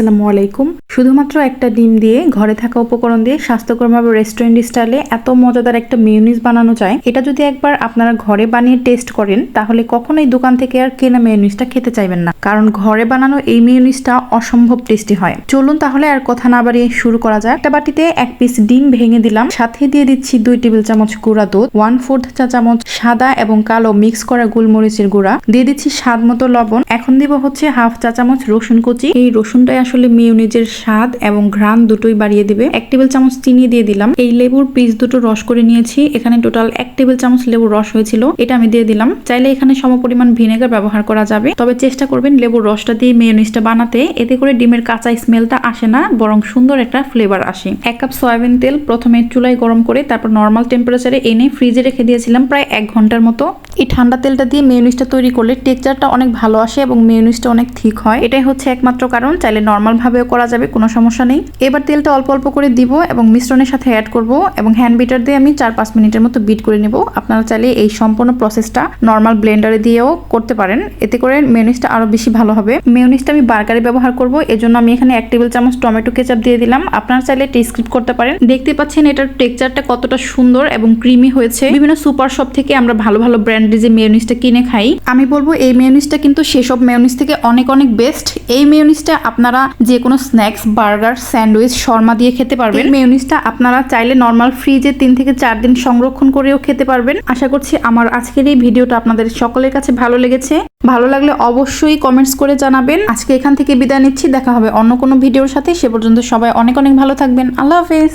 আসসালামু আলাইকুম। শুধুমাত্র একটা ডিম দিয়ে ঘরে থাকা উপকরণ দিয়ে স্বাস্থ্যকরভাবে রেস্টুরেন্ট স্টাইলে এত মজাদার একটা মেয়োনিজ বানানো যায়, এটা যদি একবার আপনারা ঘরে বানিয়ে টেস্ট করেন, তাহলে কখনোই দোকান থেকে আর কেনা মেয়নিজটা খেতে চাইবেন না। কারণ ঘরে বানানো এই মেয়োনিজটা অসম্ভব টেস্টি হয়। চলুন তাহলে আর কথা না বাড়িয়ে শুরু করা যায় একটা বাটিতে এক পিস ডিম ভেঙে দিলাম। সাথে দিয়ে দিচ্ছি দুই টেবিল চামচ গুঁড়া দুধ ওয়ান ফোর্থ চা চামচ সাদা এবং কালো মিক্স করা গোলমরিচের গুঁড়া। দিয়ে দিচ্ছি স্বাদ মতো লবণ। এখন দিব হচ্ছে হাফ চা চামচ রসুন কুচি। এই রসুনটাই আসলে মিউনিজের স্বাদ এবং ঘ্রাণ দুটোই বাড়িয়ে দিবে। এক টেবিল চামচ চিনি দিয়ে দিলাম। এই লেবুর পিস দুটো রস করে নিয়েছি। এখানে টোটাল এক টেবিল চামচ লেবুর রস হয়েছিল। এটা আমি দিয়ে দিলাম। চাইলে এখানে সমপরিমাণ ভিনেগার ব্যবহার করা যাবে। তবে চেষ্টা করবেন লেবুর রসটা দিয়ে মেয়নিজটা বানাতে। এতে করে ডিমের কাঁচা স্মেলটা আসে না, বরং সুন্দর একটা ফ্লেভার আসে। এক কাপ সয়াবিন তেল প্রথমে চুলায় গরম করে, তারপর নর্মাল টেম্পারেচারে এনে ফ্রিজে রেখে দিয়েছিলাম প্রায় এক ঘণ্টার মতো। এই ঠান্ডা তেলটা দিয়ে মেয়োনিজটা তৈরি করলে টেক্সচারটা অনেক ভালো আসে এবং মেয়োনিজটা অনেক ঠিক হয়। এটাই হচ্ছে একমাত্র কারণ, চাইলে নর্মাল ভাবেও করা যাবে, কোনো সমস্যা নেই। এবার তেলটা অল্প অল্প করে দিব এবং মিশ্রণের সাথে অ্যাড করব এবং হ্যান্ড বিটার দিয়ে আমি চার পাঁচ মিনিটের মতো বিট করে নেব। আপনারা চাইলে এই সম্পূর্ণ প্রসেসটা নর্মাল ব্লেন্ডারে দিয়েও করতে পারেন। এতে করে মেয়োনিজটা আরও বেশি ভালো হবে। মেয়োনিজটা আমি বার্গারে ব্যবহার করব, এজন্য আমি এখানে এক টেবিল চামচ টমেটো কেচাপ দিয়ে দিলাম। আপনারা চাইলে স্কিপ করতে পারেন। দেখতে পাচ্ছেন এটার টেক্সচারটা কতটা সুন্দর এবং ক্রিমি হয়েছে। বিভিন্ন সুপার শপ থেকে আমরা ভালো ভালো ব্র্যান্ডের যে মেয়োনিজটা কিনে খাই, আমি বলব এই মেয়োনিজটা কিন্তু সেসব মেয়োনিজ থেকে অনেক অনেক বেস্ট এই মেয়োনিজটা আপনারা যে কোনো স্ন্যাক্স বার্গার স্যান্ডউইচ শর্মা দিয়ে খেতে পারবেন। মেয়োনিজটা আপনারা চাইলে নর্মাল ফ্রিজে তিন থেকে চার দিন সংরক্ষণ করেও খেতে পারবেন। আশা করছি আমার আজকের এই ভিডিওটা আপনাদের সকলের কাছে ভালো লেগেছে। ভালো লাগলে অবশ্যই কমেন্টস করে জানাবেন। আজকে এখান থেকে বিদায় নিচ্ছি। দেখা হবে অন্য কোনো ভিডিওর সাথে। সে পর্যন্ত সবাই অনেক অনেক ভালো থাকবেন। আল্লাহ হাফেজ।